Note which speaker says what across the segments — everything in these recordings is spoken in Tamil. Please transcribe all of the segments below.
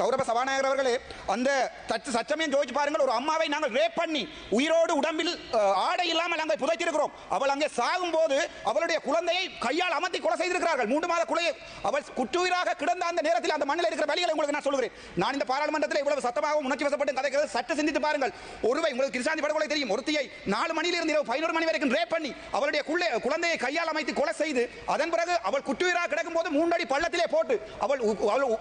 Speaker 1: கௌரவ சபாநாயகர் அவர்களே அந்த தச்சு சச்சமயம் ஜோதிச்சு பாருங்கள். ஒரு அம்மாவை நாங்கள் ரேப் பண்ணி உயிரோடு உடம்பில் ஆடை இல்லாமல் அங்கே புதைத்திருக்கிறோம். அவள் அங்கே சாகும் போது அவளுடைய குழந்தையை கையால் அமர்த்தி கொலை செய்திருக்கிறார்கள். மூன்று மாத குலையை அவள் குற்றுயிராக கிடந்த அந்த நேரத்தில் அந்த மண்ணில் இருக்கிற வழிகளை உங்களுக்கு நான் சொல்கிறேன் நான் இந்த பாராளுமன்றத்தில் இவ்வளவு சத்தமாகவும் உணர்ச்சி வசப்பட்டு கதைக்கிறது சற்று சிந்தித்து பாருங்கள். ஒருவை உங்களுக்கு கிருஷாந்தி படுகொலை தெரியும். ஒருத்தியை நாலு மணியிலிருந்து இரவு பதினோரு மணி வரைக்கும் ரேப் பண்ணி அவளுடைய பெண்ணை கையால் அமைத்து கொலை செய்து அதன் பிறகு அவள் குற்றுயிராக கிடக்கும் போது மூன்றடி பள்ளத்திலே போட்டு அவள்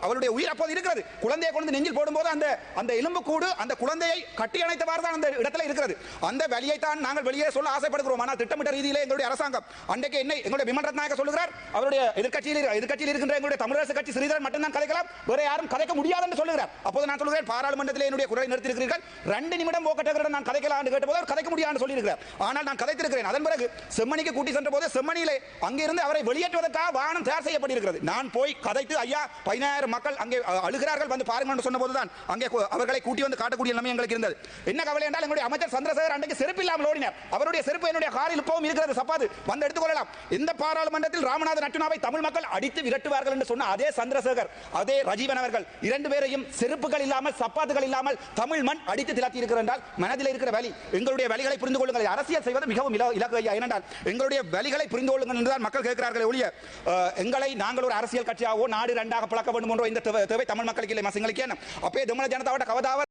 Speaker 1: அவளுடைய உயிர் அப்போது இருக்கிறது. குழந்தையை கொண்டு நெஞ்சில் போடும்போது அந்த அந்த எலும்புக்கூடு அந்த குழந்தையை கட்டி அணைத்தவாறு தான் அந்த இடத்துல இருக்கிறது. அந்த வழியை தான் நாங்கள் வெளியே சொல்ல ஆசைப்படுகிறோம். ஆனால் திட்டமிட்ட ரீதியிலே எங்களுடைய அரசாங்கம் அன்றைக்கு என்ன எங்களுடைய விமல் நாயக சொல்லுகிறார் அவருடைய எதிர்க்கட்சியில் எதிர்க்கட்சியில் இருக்கின்ற எங்களுடைய தமிழரசு கட்சி ஸ்ரீதரன் மட்டும்தான் கலைக்கலாம் வேற யாரும் கதைக்க முடியாது என்று சொல்லுகிறார். அப்போது நான் சொல்லுகிறேன் பாராளுமன்றத்தில் என்னுடைய குரலை நிறுத்தியிருக்கிறீர்கள். ரெண்டு நிமிடம் போக்கட்டகரிடம் நான் கதைக்கலாம் என்று கேட்டபோது அவர் கதைக்க முடியாது சொல்லியிருக்கிறார். ஆனால் நான் கதைத்திருக்கிறேன் அதன் பிறகு செம்மணிக்கு கூட்டி சென்ற போது செம்மணியிலே அங்கிருந்து அவரை வெளியேற்றுவதற்காக வாகனம் தயார் செய்யப்பட்டிருக்கிறது. நான் போய் கதைத்து ஐயா பதினாயிரம் மக்கள் அங்கே அழுகிறார்கள் வந்து பாருங்கள் என்று சொன்னபோதுதான் அங்கே அவர்களை கூட்டி வந்து காட்டக்கூடிய நிலைமை எங்களுக்கு இருந்தது. என்ன கவலை என்றால் எங்களுடைய அமைச்சர் சந்திரசேகர் அன்றைக்கு செருப்பு இல்லாமல் ஓடினார். அவருடைய செருப்பு என்னுடைய காரில் இப்பவும் இருக்கிறது. சப்பாது வந்து எடுத்துக்கொள்ளலாம். இந்த பாராளுமன்றத்தில் ராமநாதன் அட்டுனாவை தமிழ் மக்கள் அடித்து விரட்டுவார்கள் என்று சொன்ன அதே சந்திரசேகர் அதே ரஜீவன் அவர்கள் இரண்டு பேரையும் செருப்புகள் இல்லாமல் சப்பாத்துகள் இல்லாமல் தமிழ் மண் அடித்து திளாத்தி இருக்கிறார் என்றால் மனதில் இருக்கிற வழி எங்களுடைய வழிகளை புரிந்து கொள்ளுங்கள். அரசியல் செய்வது மிகவும் இலக்கு ஐயா. ஏனென்றால் எங்களுடைய வழிகள் புரிந்து கொள்ளுங்கள் என்றுதான் மக்கள் கேட்கிறார்களே ஒழிய எங்களை நாங்கள் ஒரு அரசியல் கட்சியாகவோ நாடு ரெண்டாக பழக்க வேண்டும் என்ற இந்த தேவை தமிழ் மக்களுக்கு இல்லை மசங்களுக்கு என்ன அப்பே தமிழ் ஜனதாவோட கவதாவ